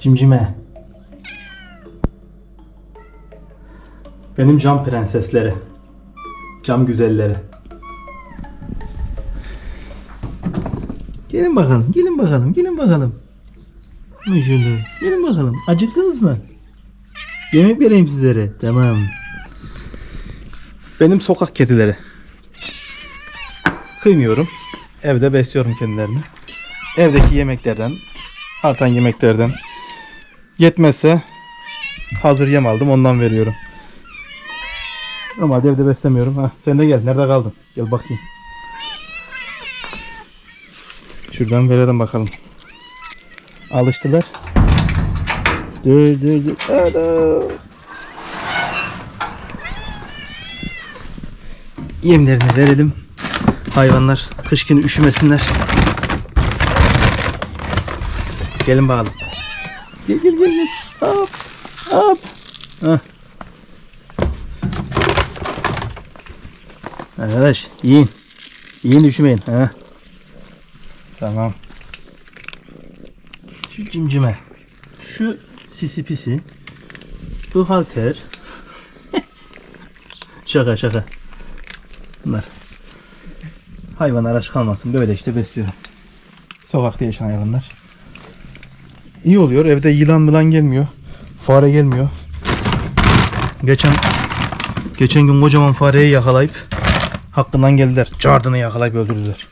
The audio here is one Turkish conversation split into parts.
Cimcime. Benim cam prensesleri. Cam güzelleri. Gelin bakalım, gelin bakalım, gelin bakalım. Maşallah. Gelin bakalım. Acıktınız mı? Yemek vereyim sizlere. Tamam. Benim sokak kedileri. Kıymıyorum. Evde besliyorum kendilerini. Evdeki yemeklerden, artan yemeklerden yetmezse hazır yem aldım ondan veriyorum. Ama evde beslemiyorum. Ha, sen de gel. Nerede kaldın? Gel bakayım. Şuradan verelim bakalım. Alıştılar. Dur dur dur. Ana. Yemlerini verelim. Hayvanlar kış günü üşümesinler. Gelin bakalım. Gel gel gel gel. Hop. Hop. Hah. Arkadaş yiyin. Yiyin üşümeyin. Ha. Tamam. Şu cimcime. Şu sisi pisi. Bu halter. şaka şaka. Bunlar. Hayvanlar aç kalmasın. Böyle işte besliyorum. Sokakta yaşayan hayvanlar. İyi oluyor. Evde yılan mılan gelmiyor. Fare gelmiyor. Geçen geçen gün kocaman fareyi yakalayıp hakkından geldiler. Cardını yakalayıp öldürdüler.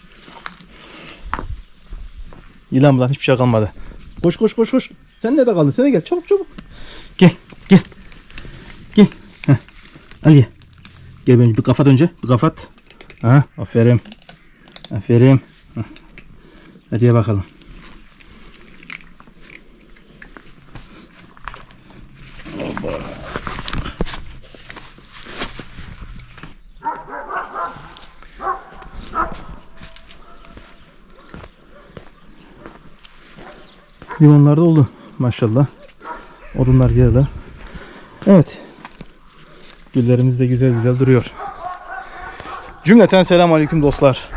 Yılan mılan hiçbir şey kalmadı. Koş koş koş koş. Sen nerede kaldın? Sen gel çabuk çabuk. Gel gel. Gel. Heh. Al gel. Gel beni bir kafat önce. Bir kafat. Ha, aferin. Aferin. Heh. Hadi ye bakalım. Limanlarda oldu maşallah. Odunlar yağda. Evet. Güllerimiz de güzel güzel duruyor. Cümleten selam aleyküm dostlar.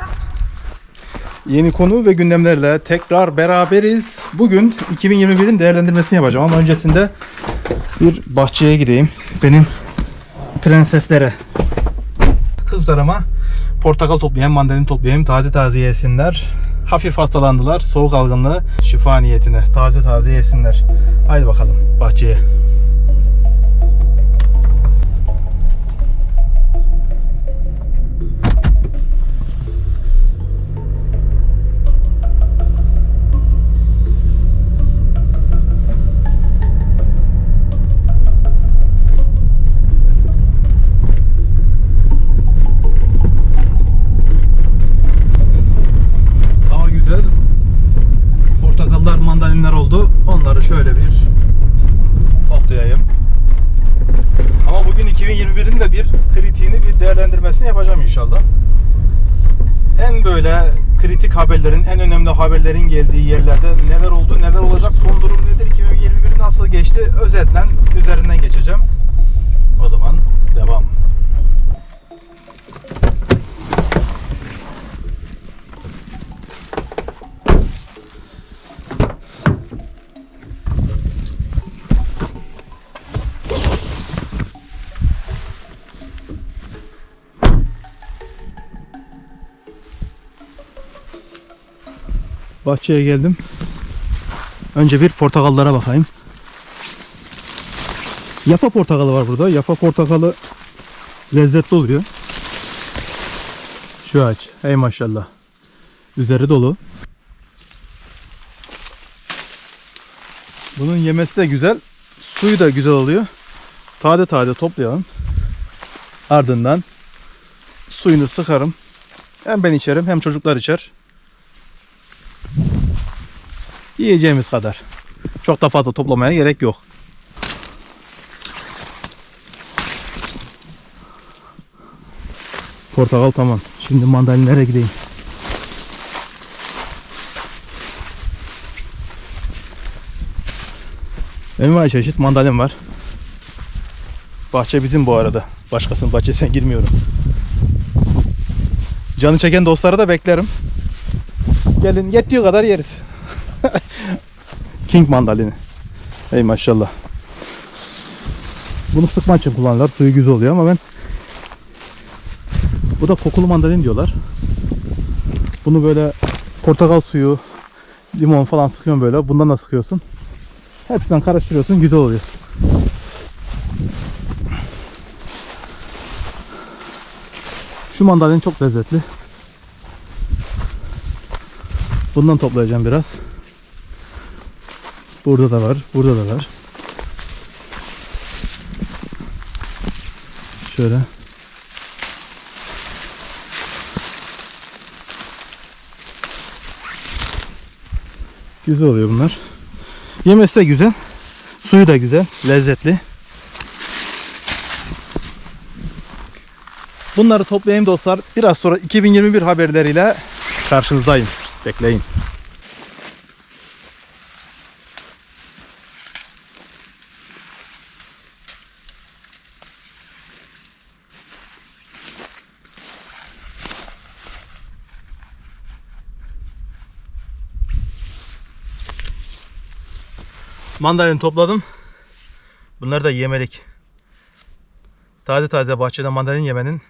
Yeni konu ve gündemlerle tekrar beraberiz. Bugün 2021'in değerlendirmesini yapacağım ama öncesinde bir bahçeye gideyim. Benim prenseslere. Kızlarıma portakal toplayayım, mandalina toplayayım, taze taze yesinler. Hafif hastalandılar, soğuk algınlığı şifa niyetine. Taze taze yesinler. Haydi bakalım bahçeye. Haberlerin, en önemli haberlerin geldiği yerlerde neler oldu, neler olacak, son durum nedir, 2021 nasıl geçti, özetle üzerinden geçeceğim. O zaman devam. Bahçeye geldim. Önce bir portakallara bakayım. Yafa portakalı var burada. Yafa portakalı lezzetli oluyor. Şu ağaç. Hey maşallah. Üzeri dolu. Bunun yemesi de güzel. Suyu da güzel oluyor. Taze taze toplayalım. Ardından suyunu sıkarım. Hem ben içerim hem çocuklar içer. Yiyeceğimiz kadar. Çok da fazla toplamaya gerek yok. Portakal tamam. Şimdi mandalinlere gideyim. Benim var çeşit mandalin var. Bahçe bizim bu arada. Başkasının bahçesine girmiyorum. Canı çeken dostları da beklerim. Gelin yettiği kadar yeriz. King mandalini. Ey maşallah. Bunu sıkma için kullanırlar. Suyu güzel oluyor ama ben bu da kokulu mandalin diyorlar. Bunu böyle portakal suyu, limon falan sıkıyorsun böyle. Bundan da sıkıyorsun. Hepsinden karıştırıyorsun. Güzel oluyor. Şu mandalin çok lezzetli. Bundan toplayacağım biraz. Burada da var. Burada da var. Şöyle. Güzel oluyor bunlar. Yemesi de güzel. Suyu da güzel. Lezzetli. Bunları toplayayım dostlar. Biraz sonra 2021 haberleriyle karşınızdayım. Bekleyin. Mandalini topladım. Bunları da yemelik. Taze taze bahçede mandalin yemenin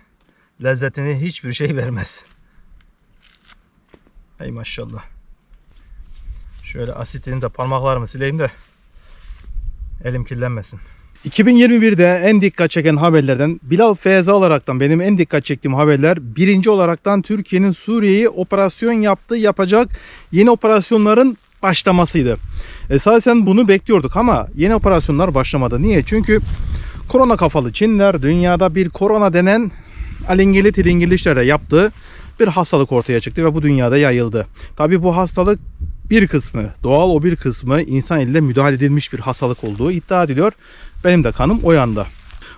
lezzetini hiçbir şey vermez. Hey maşallah. Şöyle asitini de parmaklarımı sileyim de elim kirlenmesin. 2021'de en dikkat çeken haberlerden Bilal Feyza olaraktan benim en dikkat çektiğim haberler birinci olaraktan Türkiye'nin Suriye'ye operasyon yaptığı yapacak yeni operasyonların başlamasıydı. Esasen bunu bekliyorduk ama yeni operasyonlar başlamadı. Niye? Çünkü korona kafalı Çinler dünyada bir korona denen alingili tilingili işlerde yaptığı bir hastalık ortaya çıktı ve bu dünyada yayıldı. Tabi bu hastalık bir kısmı doğal o bir kısmı insan eliyle müdahale edilmiş bir hastalık olduğu iddia ediliyor. Benim de kanım o yanda.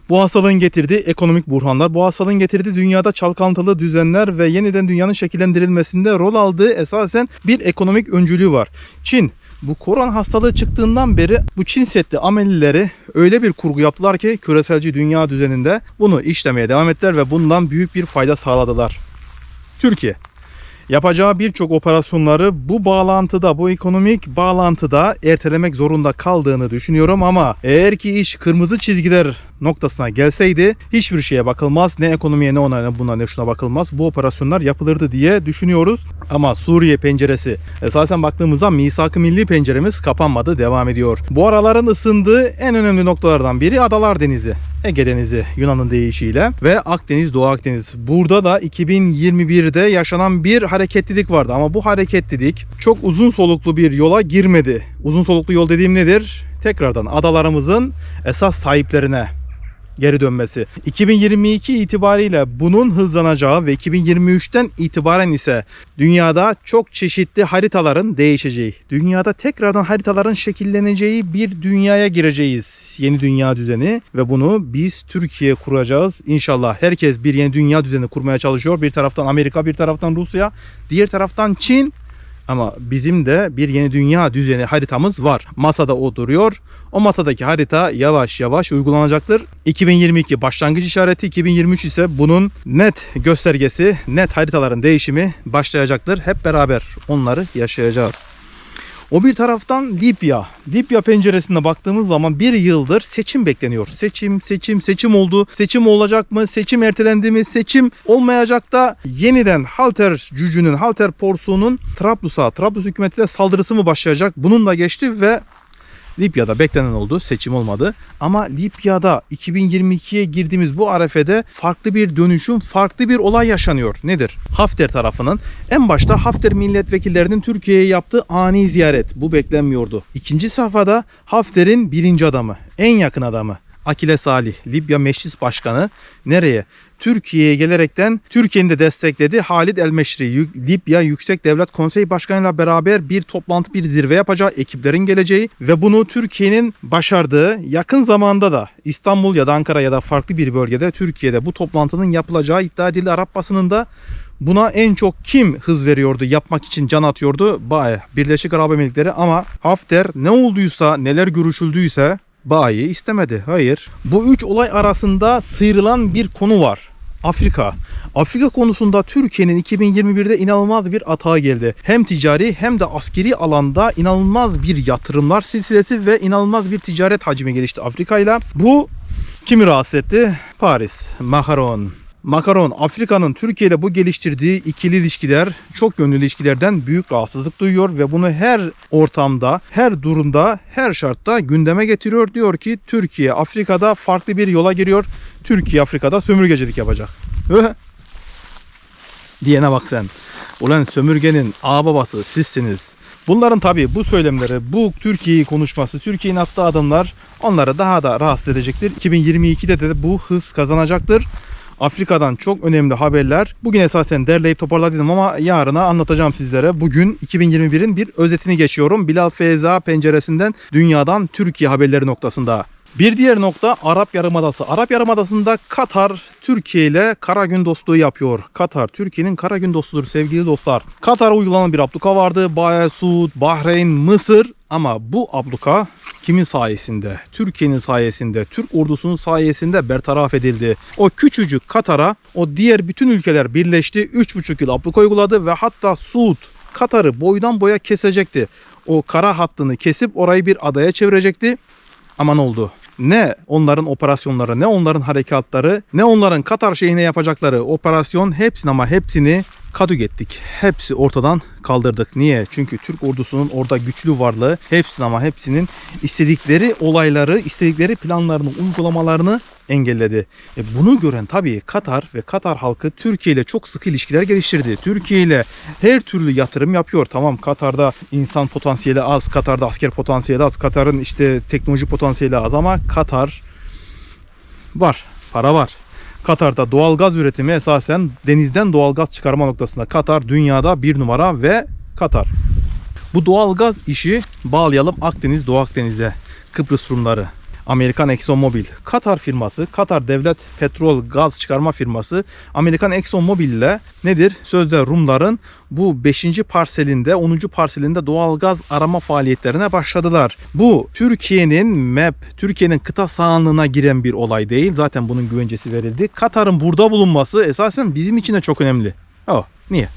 Bu hastalığın getirdiği ekonomik buhranlar, bu hastalığın getirdiği dünyada çalkantılı düzenler ve yeniden dünyanın şekillendirilmesinde rol aldığı esasen bir ekonomik öncülüğü var. Çin bu korona hastalığı çıktığından beri bu Çin setli amelileri öyle bir kurgu yaptılar ki küreselci dünya düzeninde bunu işlemeye devam ettiler ve bundan büyük bir fayda sağladılar. Türkiye. Yapacağı birçok operasyonları bu bağlantıda, bu ekonomik bağlantıda ertelemek zorunda kaldığını düşünüyorum ama eğer ki iş kırmızı çizgiler noktasına gelseydi hiçbir şeye bakılmaz. Ne ekonomiye ne ona ne buna ne şuna bakılmaz. Bu operasyonlar yapılırdı diye düşünüyoruz. Ama Suriye penceresi esasen baktığımızda misak-ı milli penceremiz kapanmadı devam ediyor. Bu araların ısındığı en önemli noktalardan biri Adalar Denizi. Ege Denizi Yunan'ın deyişiyle ve Akdeniz Doğu Akdeniz. Burada da 2021'de yaşanan bir hareketlilik vardı ama bu hareketlilik çok uzun soluklu bir yola girmedi. Uzun soluklu yol dediğim nedir? Tekrardan adalarımızın esas sahiplerine geri dönmesi. 2022 itibariyle bunun hızlanacağı ve 2023'ten itibaren ise dünyada çok çeşitli haritaların değişeceği, dünyada tekrardan haritaların şekilleneceği bir dünyaya gireceğiz. Yeni dünya düzeni ve bunu biz Türkiye kuracağız. İnşallah herkes bir yeni dünya düzeni kurmaya çalışıyor. Bir taraftan Amerika, bir taraftan Rusya, diğer taraftan Çin. Ama bizim de bir yeni dünya düzeni haritamız var. Masada o duruyor. O masadaki harita yavaş yavaş uygulanacaktır. 2022 başlangıç işareti, 2023 ise bunun net göstergesi, net haritaların değişimi başlayacaktır. Hep beraber onları yaşayacağız. O bir taraftan Libya. Libya penceresine baktığımız zaman bir yıldır seçim bekleniyor. Seçim, seçim, seçim oldu. Seçim olacak mı? Seçim ertelendi mi? Seçim olmayacak da yeniden Halter cücünün, Halter porsuğunun Trablus'a, Trablus hükümetine saldırısı mı başlayacak? Bunun da geçti ve Libya'da beklenen oldu. Seçim olmadı. Ama Libya'da 2022'ye girdiğimiz bu arefede farklı bir dönüşüm, farklı bir olay yaşanıyor. Nedir? Hafter tarafının en başta Hafter milletvekillerinin Türkiye'ye yaptığı ani ziyaret. Bu beklenmiyordu. İkinci safhada Hafter'in birinci adamı, en yakın adamı. Akile Salih, Libya Meclis Başkanı nereye? Türkiye'ye gelerekten Türkiye'nin de destekledi. Halid El-Meşri, Libya Yüksek Devlet Konseyi Başkanı'yla beraber bir toplantı, bir zirve yapacağı, ekiplerin geleceği ve bunu Türkiye'nin başardığı yakın zamanda da İstanbul ya da Ankara ya da farklı bir bölgede Türkiye'de bu toplantının yapılacağı iddia edildi. Arap basınında Buna en çok kim hız veriyordu, yapmak için can atıyordu? Bae, Birleşik Arap Emirlikleri ama Hafter ne olduysa, neler görüşüldüyse Bayi istemedi. Hayır. Bu üç olay arasında sıyrılan bir konu var. Afrika. Afrika konusunda Türkiye'nin 2021'de inanılmaz bir atağı geldi. Hem ticari hem de askeri alanda inanılmaz bir yatırımlar silsilesi ve inanılmaz bir ticaret hacmi gelişti Afrika ile. Bu kimi rahatsız etti? Paris, Macron. Macron, Afrika'nın Türkiye ile bu geliştirdiği ikili ilişkiler, çok yönlü ilişkilerden büyük rahatsızlık duyuyor ve bunu her ortamda, her durumda, her şartta gündeme getiriyor. Diyor ki Türkiye Afrika'da farklı bir yola giriyor. Türkiye Afrika'da sömürgecilik yapacak. Diyene bak sen. Ulan sömürgenin ağababası sizsiniz. Bunların tabii bu söylemleri, bu Türkiye'yi konuşması, Türkiye'nin attığı adımlar onları daha da rahatsız edecektir. 2022'de de bu hız kazanacaktır. Afrika'dan çok önemli haberler. Bugün esasen derleyip toparladım ama yarına anlatacağım sizlere. Bugün 2021'in bir özetini geçiyorum. Bilal Feyza penceresinden dünyadan Türkiye haberleri noktasında. Bir diğer nokta Arap Yarımadası. Arap Yarımadası'nda Katar Türkiye ile kara gün dostluğu yapıyor. Katar Türkiye'nin kara gün dostudur sevgili dostlar. Katar'a uygulanan bir abluka vardı. Baye Suud, Bahreyn, Mısır ama bu abluka kimin sayesinde? Türkiye'nin sayesinde, Türk ordusunun sayesinde bertaraf edildi. O küçücük Katar'a o diğer bütün ülkeler birleşti. 3,5 yıl abluka uyguladı ve hatta Suud Katar'ı boydan boya kesecekti. O kara hattını kesip orayı bir adaya çevirecekti. Ama ne oldu? Ne onların operasyonları, ne onların harekatları, ne onların Katar şeyine yapacakları operasyon hepsini ama hepsini kadük ettik. Hepsi ortadan kaldırdık. Niye? Çünkü Türk ordusunun orada güçlü varlığı hepsinin ama hepsinin istedikleri olayları, istedikleri planlarını, uygulamalarını engelledi. E bunu gören tabii Katar ve Katar halkı Türkiye ile çok sıkı ilişkiler geliştirdi. Türkiye ile her türlü yatırım yapıyor. Tamam Katar'da insan potansiyeli az, Katar'da asker potansiyeli az, Katar'ın işte teknoloji potansiyeli az ama Katar var, para var. Katar'da doğal gaz üretimi esasen denizden doğal gaz çıkarma noktasında Katar dünyada bir numara ve Katar. Bu doğal gaz işi bağlayalım Akdeniz, Doğu Akdeniz'e. Kıbrıs Rumları, Amerikan ExxonMobil, Katar firması, Katar Devlet Petrol Gaz Çıkarma firması, Amerikan ExxonMobil ile nedir? Sözde Rumların bu 5. parselinde, 10. parselinde doğal gaz arama faaliyetlerine başladılar. Bu Türkiye'nin MEP, Türkiye'nin kıta sahanlığına giren bir olay değil. Zaten bunun güvencesi verildi. Katar'ın burada bulunması esasen bizim için de çok önemli. Oh, niye?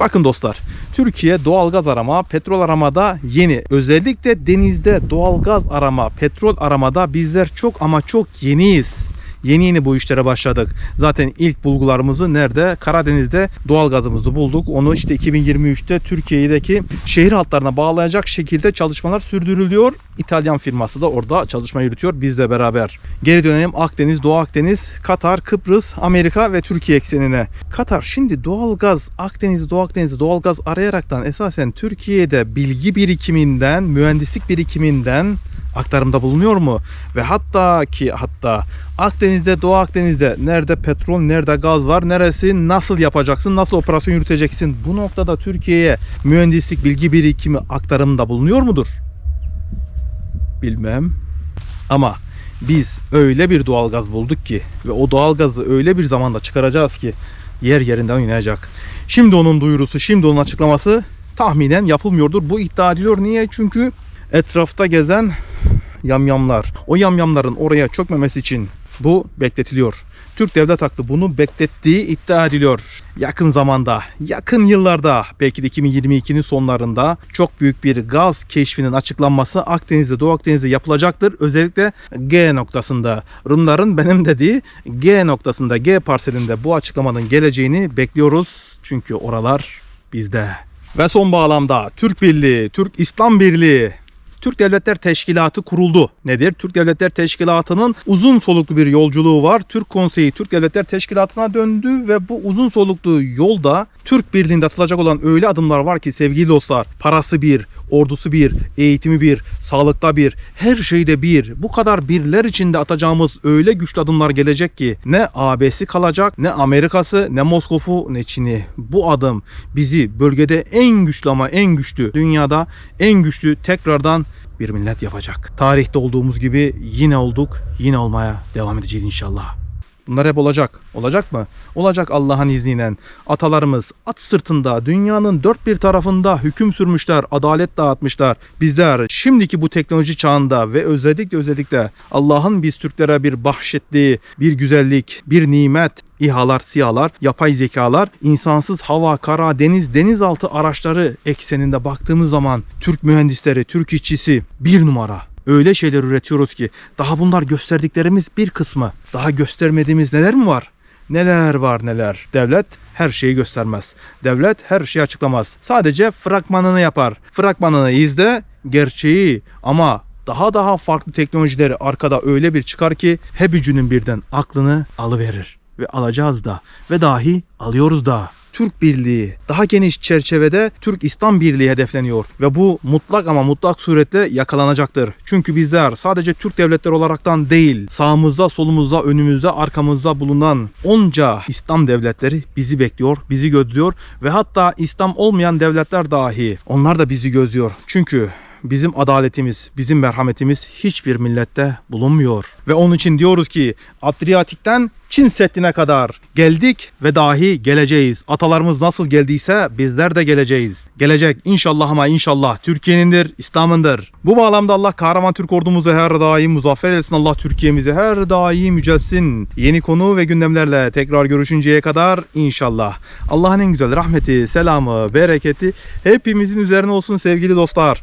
Bakın dostlar, Türkiye doğalgaz arama, petrol aramada yeni. Özellikle denizde doğalgaz arama, petrol aramada bizler çok ama çok yeniyiz. Yeni yeni bu işlere başladık. Zaten ilk bulgularımızı nerede? Karadeniz'de doğalgazımızı bulduk. Onu işte 2023'te Türkiye'deki şehir hatlarına bağlayacak şekilde çalışmalar sürdürülüyor. İtalyan firması da orada çalışma yürütüyor bizle beraber. Geri dönelim Akdeniz, Doğu Akdeniz, Katar, Kıbrıs, Amerika ve Türkiye eksenine. Katar şimdi doğalgaz, Akdeniz, Doğu Akdeniz'i doğalgaz arayaraktan esasen Türkiye'de bilgi birikiminden, mühendislik birikiminden aktarımda bulunuyor mu? Ve hatta ki hatta Akdeniz'de, Doğu Akdeniz'de nerede petrol, nerede gaz var, neresi nasıl yapacaksın, nasıl operasyon yürüteceksin? Bu noktada Türkiye'ye mühendislik bilgi birikimi aktarımında bulunuyor mudur? Bilmem. Ama biz öyle bir doğalgaz bulduk ki ve o doğalgazı öyle bir zamanda çıkaracağız ki yer yerinden oynayacak. Şimdi onun duyurusu, şimdi onun açıklaması tahminen yapılmıyordur. Bu iddia ediliyor. Niye? Çünkü etrafta gezen yamyamlar. O yamyamların oraya çökmemesi için bu bekletiliyor. Türk devlet aklı bunu beklettiği iddia ediliyor. Yakın zamanda, yakın yıllarda belki de 2022'nin sonlarında çok büyük bir gaz keşfinin açıklanması Akdeniz'de, Doğu Akdeniz'de yapılacaktır. Özellikle G noktasında. Rumların benim dediği G noktasında, G parselinde bu açıklamanın geleceğini bekliyoruz. Çünkü oralar bizde. Ve son bağlamda Türk Birliği, Türk İslam Birliği Türk Devletler Teşkilatı kuruldu. Nedir? Türk Devletler Teşkilatı'nın uzun soluklu bir yolculuğu var. Türk Konseyi Türk Devletler Teşkilatı'na döndü ve bu uzun soluklu yolda Türk Birliği'nde atılacak olan öyle adımlar var ki sevgili dostlar parası bir, ordusu bir, eğitimi bir, sağlıkta bir, her şeyde bir. Bu kadar birler içinde atacağımız öyle güçlü adımlar gelecek ki ne AB'si kalacak, ne Amerika'sı, ne Moskova'sı, ne Çin'i. Bu adım bizi bölgede en güçlü ama en güçlü, dünyada en güçlü tekrardan bir millet yapacak. Tarihte olduğumuz gibi yine olduk, yine olmaya devam edeceğiz inşallah. Bunlar hep olacak. Olacak mı? Olacak Allah'ın izniyle. Atalarımız at sırtında dünyanın dört bir tarafında hüküm sürmüşler, adalet dağıtmışlar. Bizler şimdiki bu teknoloji çağında ve özellikle özellikle Allah'ın biz Türklere bir bahşettiği bir güzellik, bir nimet, İHA'lar, SİHA'lar, yapay zekalar, insansız hava, kara, deniz, denizaltı araçları ekseninde baktığımız zaman Türk mühendisleri, Türk işçisi bir numara. Öyle şeyler üretiyoruz ki daha bunlar gösterdiklerimiz bir kısmı. Daha göstermediğimiz neler mi var? Neler var neler. Devlet her şeyi göstermez. Devlet her şeyi açıklamaz. Sadece fragmanını yapar. Fragmanını izle, gerçeği ama daha daha farklı teknolojileri arkada öyle bir çıkar ki hepicinin birden aklını alıverir. Ve alacağız da ve dahi alıyoruz da. Türk Birliği daha geniş çerçevede Türk İslam Birliği hedefleniyor ve bu mutlak ama mutlak surette yakalanacaktır. Çünkü bizler sadece Türk devletleri olaraktan değil, sağımızda, solumuzda, önümüzde, arkamızda bulunan onca İslam devletleri bizi bekliyor, bizi gözlüyor ve hatta İslam olmayan devletler dahi onlar da bizi gözlüyor. Çünkü bizim adaletimiz, bizim merhametimiz hiçbir millette bulunmuyor. Ve onun için diyoruz ki Adriyatik'ten Çin Seddi'ne kadar geldik ve dahi geleceğiz. Atalarımız nasıl geldiyse bizler de geleceğiz. Gelecek inşallah ama inşallah Türkiye'nindir, İslam'ındır. Bu bağlamda Allah kahraman Türk ordumuzu her daim muzaffer etsin. Allah Türkiye'mizi her daim yücelsin. Yeni konu ve gündemlerle tekrar görüşünceye kadar inşallah. Allah'ın en güzel rahmeti, selamı, bereketi hepimizin üzerine olsun sevgili dostlar.